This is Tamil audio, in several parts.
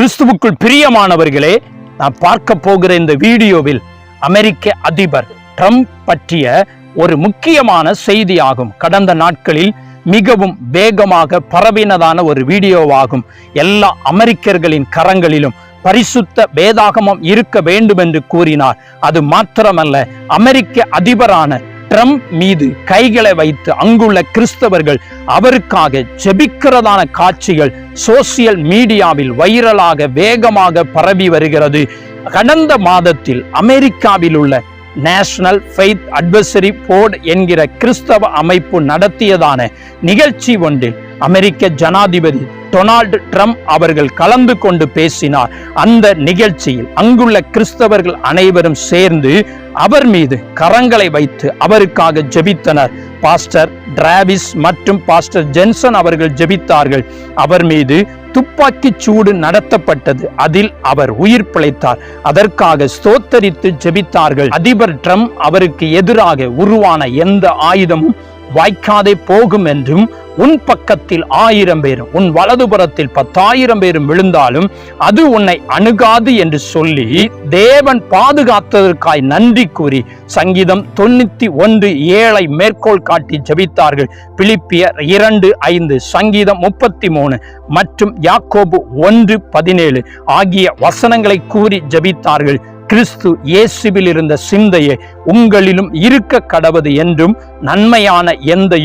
கிறிஸ்துவுக்குள் பிரியமானவர்களே நான் பார்க்க போகிற இந்த வீடியோவில் அமெரிக்க அதிபர் ட்ரம்ப் பற்றிய ஒரு முக்கியமான செய்தியாகும். கடந்த நாட்களில் மிகவும் வேகமாக பரவினதான ஒரு வீடியோவாகும். எல்லா அமெரிக்கர்களின் கரங்களிலும் பரிசுத்த வேதாகமம் இருக்க வேண்டும் என்று கூறினார். அது மாத்திரமல்ல அமெரிக்க அதிபரான ட்ரம்ப் மீது கைகளை வைத்து அங்குள்ள கிறிஸ்தவர்கள் அவருக்காக ஜெபிக்கிறதான காட்சிகள் சோசியல் மீடியாவில் வைரலாக வேகமாக பரவி வருகிறது. கடந்த மாதத்தில் அமெரிக்காவில் உள்ள நேஷனல் ஃபெய்த் அட்வைசரி போர்டு என்கிற கிறிஸ்தவ அமைப்பு நடத்தியதான நிகழ்ச்சி ஒன்றில் அமெரிக்க ஜனாதிபதி டொனால்டு ட்ரம்ப் அவர்கள் கலந்து கொண்டு பேசினார். அந்த நிகழ்ச்சியில் அங்குள்ள கிறிஸ்தவர்கள் அனைவரும் சேர்ந்து அவர் மீது கரங்களை வைத்து அவருக்காக ஜெபித்தனர். பாஸ்டர் டிராவிஸ் மற்றும் பாஸ்டர் ஜென்சன் அவர்கள் ஜெபித்தார்கள். அவர் மீது துப்பாக்கி சூடு நடத்தப்பட்டது. அதில் அவர் உயிர் பிழைத்தார். அதற்காக ஸ்தோத்தரித்து ஜெபித்தார்கள். அதிபர் ட்ரம்ப் அவருக்கு எதிராக உருவான எந்த ஆயுதமும் வாய்க்காதே போகும் என்றும் உன் பக்கத்தில் ஆயிரம் பேரும் உன் வலதுபுறத்தில் பத்தாயிரம் பேரும் விழுந்தாலும் அது உன்னை அணுகாது என்று சொல்லி தேவன் பாதுகாத்ததற்காய் நன்றி கூறி சங்கீதம் தொண்ணூத்தி ஒன்று ஏழை மேற்கோள் காட்டி ஜபித்தார்கள். பிலிப்பியர் இரண்டு ஐந்து சங்கீதம் முப்பத்தி மூணு மற்றும் யாக்கோபு ஒன்று பதினேழு ஆகிய வசனங்களை கூறி ஜபித்தார்கள். கிறிஸ்து இயேசுவில் இருந்த சிந்தையை உங்களிலும் இருக்க கடவது என்றும் நன்மையான எந்த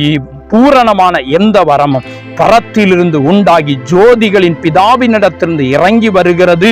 பூரணமான எந்த வரமும் பரத்திலிருந்து உண்டாகி ஜோதிகளின் பிதாவினிடத்திலிருந்து இறங்கி வருகிறது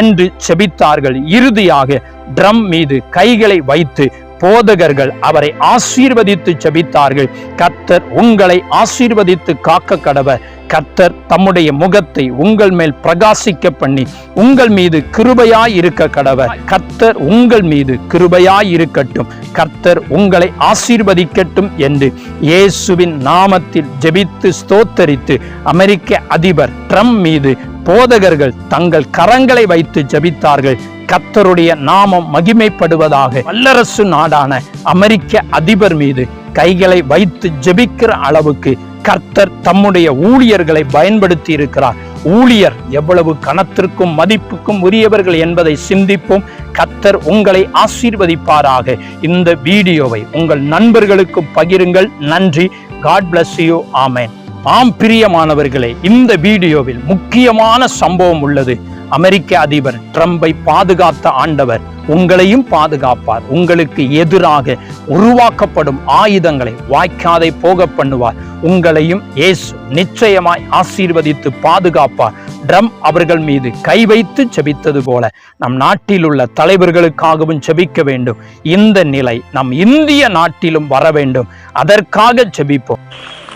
என்று செபித்தார்கள். இறுதியாக ட்ரம் மீது கைகளை வைத்து போதகர்கள் அவரை ஆசீர்வதித்து செபித்தார்கள். கத்தர் உங்களை ஆசீர்வதித்து காக்க கடவர் கர்த்தர் தம்முடைய முகத்தை உங்கள் மேல் பிரகாசிக்க பண்ணி உங்கள் மீது கிருபையாய் இருக்க கடவர். கர்த்தர் உங்கள் மீது கிருபையாய் இருக்கட்டும். கர்த்தர் உங்களை ஆசீர்வதிக்கட்டும் என்று இயேசுவின் நாமத்தில் ஜெபித்து ஸ்தோத்தரித்து அமெரிக்க அதிபர் ட்ரம்ப் மீது போதகர்கள் தங்கள் கரங்களை வைத்து ஜபித்தார்கள். கர்த்தருடைய நாமம் மகிமைப்படுவதாக வல்லரசு நாடான அமெரிக்க அதிபர் மீது கைகளை வைத்து ஜெபிக்கிற அளவுக்கு கர்த்தர் தம்முடைய ஊழியர்களை பயன்படுத்தி இருக்கிறார். ஊழியர் எவ்வளவு கணத்திற்கும் மதிப்புக்கும் உரியவர்கள் என்பதை சிந்திப்போம். கர்த்தர் உங்களை ஆசீர்வதிப்பாராக. இந்த வீடியோவை உங்கள் நண்பர்களுக்கும் பகிருங்கள். நன்றி. காட் பிளஸ் யூ ஆமேன் ஆம் பிரியமானவர்களே இந்த வீடியோவில் முக்கியமான சம்பவம் உள்ளது. அமெரிக்க அதிபர் ட்ரம்பை பாதுகாத்த ஆண்டவர் உங்களையும் பாதுகாப்பார். உங்களுக்கு எதிராக உருவாக்கப்படும் ஆயுதங்களை வாய்க்காதை போக பண்ணுவார். உங்களையும் இயேசு நிச்சயமாய் ஆசீர்வதித்து பாதுகாப்பார். ட்ரம் அவர்கள் மீது கை வைத்து செபித்தது போல நம் நாட்டில் உள்ள தலைவர்களுக்காகவும் செபிக்க வேண்டும். இந்த நிலை நம் இந்திய நாட்டிலும் வர வேண்டும். அதற்காக செபிப்போம்.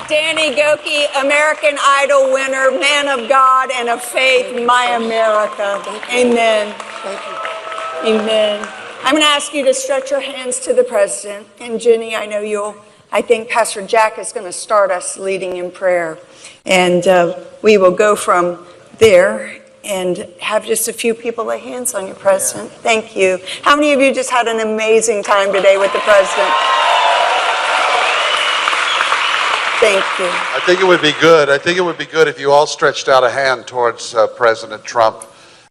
Danny Goki, American Idol winner, man of God and of faith, my America. Amen. Amen. I'm going to ask you to stretch your hands to the president. And Jenny, I know you'll, I think Pastor Jack is going to start us leading in prayer. And uh, we will go from there and have just a few people lay hands on your president. Thank you. How many of you just had an amazing time today with the president? Thank you. I think it would be good. I think it would be good if you all stretched out a hand towards uh, President Trump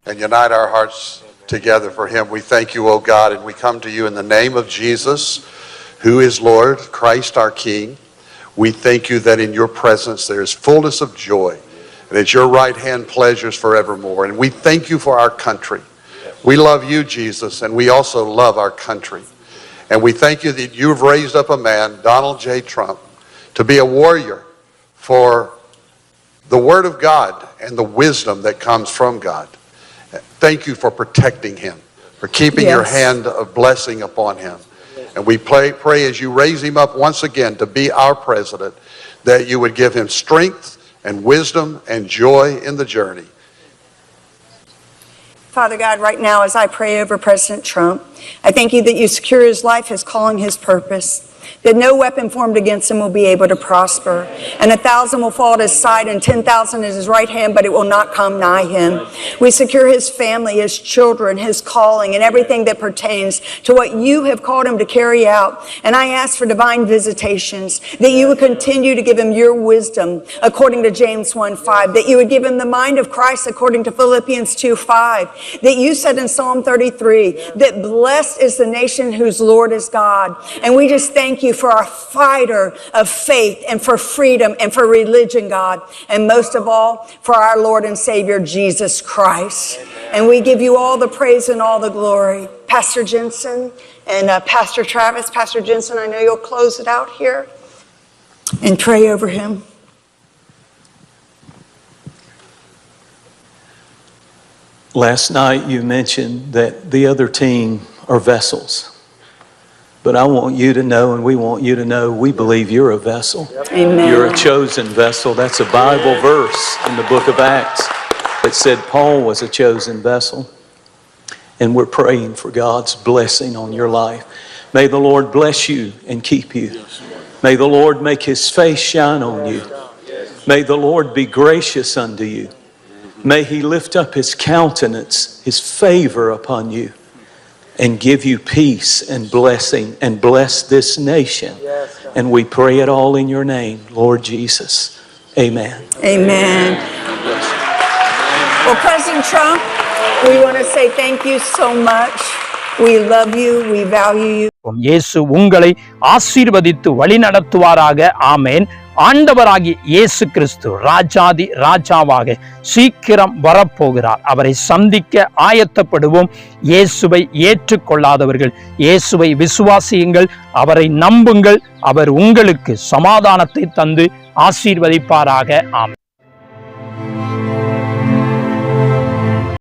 and unite our hearts together for him. We thank you, O God, and we come to you in the name of Jesus, who is Lord, Christ our King. We thank you that in your presence there is fullness of joy, and at your right hand pleasures forevermore. And we thank you for our country. We love you, Jesus, and we also love our country. And we thank you that you've raised up a man, Donald J. Trump, to be a warrior for the Word of God and the wisdom that comes from God. Thank you for protecting him, for keeping your hand of blessing upon him. And we pray, pray as you raise him up once again to be our president, that you would give him strength and wisdom and joy in the journey. Father God, right now as I pray over President Trump, I thank you that you secure his life, his calling, his purpose. That no weapon formed against him will be able to prosper. And a thousand will fall at his side and 10,000 at his right hand, but it will not come nigh him. We secure his family, his children, his calling, and everything that pertains to what you have called him to carry out. And I ask for divine visitations, that you would continue to give him your wisdom, according to James 1 5, that you would give him the mind of Christ, according to Philippians 2 5, that you said in Psalm 33, that blessed is the nation whose Lord is God. And we just thank you for our fighter of faith and for freedom and for religion, God. And most of all, for our Lord and Savior, Jesus Christ. And we give you all the praise and all the glory. Pastor Jensen and uh, Pastor Travis, Pastor Jensen, I know you'll close it out here and pray over him. Last night you mentioned that the other team are vessels. But I want you to know, and we want you to know, we believe you're a vessel. Amen. You're a chosen vessel. That's a Bible verse in the book of Acts that said Paul was a chosen vessel. And we're praying for God's blessing on your life. May the Lord bless you and keep you. May the Lord make his face shine on you. May the Lord be gracious unto you. May he lift up his countenance, his favor upon you, and give you peace and blessing and bless this nation. And we pray it all in your name, Lord Jesus. Amen. Amen. Well, President Trump, we want to say thank you so much. We love you. We value you. இயேசு உங்களை ஆசீர்வதித்து வழிநடத்துவாராக ஆமேன். ஆண்டவராகி இயேசு கிறிஸ்து ராஜாதி ராஜாவாக சீக்கிரம் வரப்போகிறார். அவரை சந்திக்க ஆயத்தப்படுவோம். இயேசுவை ஏற்றுக்கொள்ளாதவர்கள் இயேசுவை விசுவாசியுங்கள். அவரை நம்புங்கள். அவர் உங்களுக்கு சமாதானத்தை தந்து ஆசீர்வதிப்பாராக. ஆமேன்.